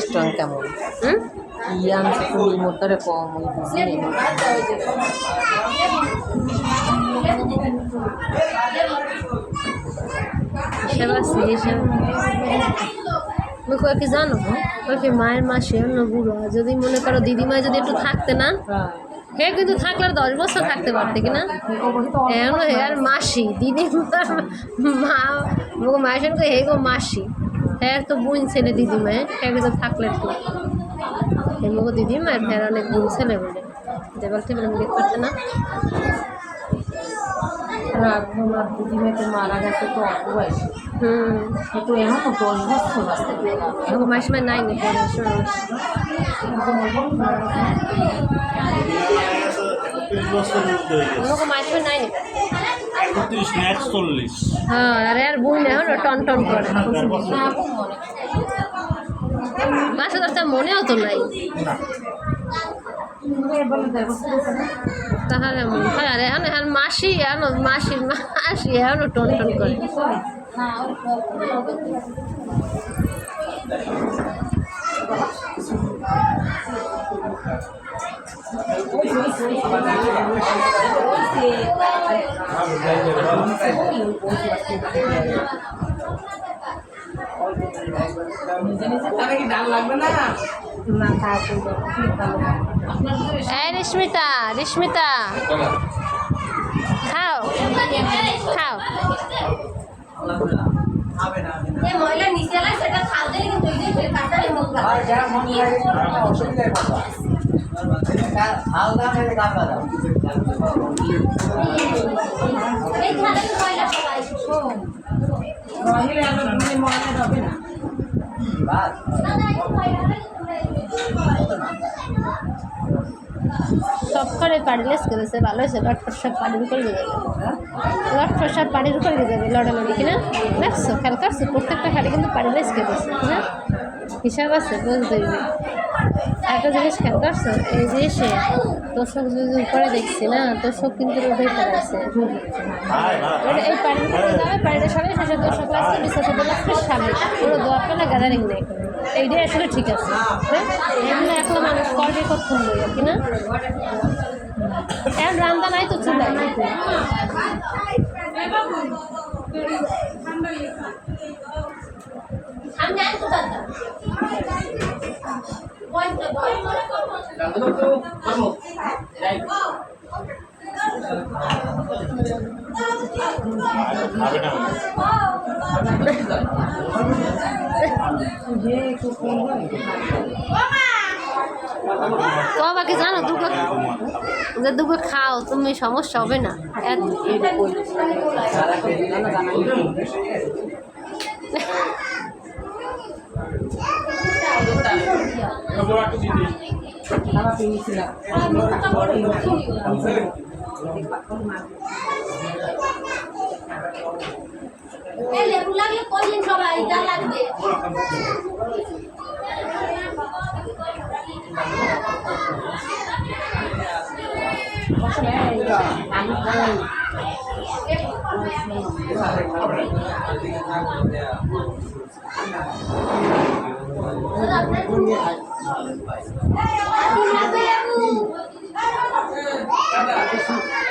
Strong কেমন ইয়ান ফুল মোটরে কম ওই বুঝলি সেবা হিসেবে আমি কয়ে কি জানো কয়ে কি মায়ের মাসে অন্য বুড়ো যদি মনে করো দিদিমা যদি একটু থাকতে না হে কিন্তু থাকলে দশ বছর থাকতে পারতে কিনা এখন হে আর মাসি দিদিমা মা মায়ের সঙ্গে হে গো মাসি হ্যাঁ তো বোন ছেলে দিদিমায় হ্যাঁ কিন্তু থাকলে হে মুখ দিদিমা হ্যাঁ অনেক বোন ছেলে বলে দেবাল টেবিল আমি না আমার দিদিমা তো মারা গেছে তো অল্প বয়সে হুম। কিন্তু এখন তো দশ বছর আসতে এখন মাসে মাসে নাই নি পরে শুনো একত্রিশ বছর মধ্যে হয়ে নাই নি হ্যাঁ আরে আর টন টন করে। দশটা মনেও তো নাই। তাহলে মনে হয় এখন এখন মাসি এখন মাসি মাসি এখনও টন টন করে। না থাকুন এই রেশমিতা রেশমিতা। খাও। খাও। ময়লা সব করে পারিলেস করেছে ভালো হয়েছে? লট সব পাড়ির উপর দিয়ে যাবে লটফট সব পাড়ির উপর দিয়ে যাবে লড়ালড়ি কিনা দেখছ? খেয়াল প্রত্যেকটা হাড়ি কিন্তু পারিলেস করেছে না? হিসাব আছে, বলতে হইবে একটা জিনিস খেয়াল করছ? এই যে সে তোষক যদি উপরে দেখছি না তোষক কিন্তু উঠে ফেলাইছে ওটা এই উপরে যাবে পানিটা সবাই শেষে তোষক লাগছে বিশ্বাস লাগছে সামনে। পুরো দোয়ারটা গ্যাদারিং নেই এইটাই আসলে ঠিক আছে। হ্যাঁ? এমনি এখন মানুষ করবে কখন বই কি না? এখন রান্না নাই তো চুলাই আমি জানি তো দাদা বয়সটা আমাকে জানো দুটো যে দুটো খাও তুমি সমস্যা হবে না। এত- পেয়েছিলাম এই লেবু লাগলে যা লাগবে আপনার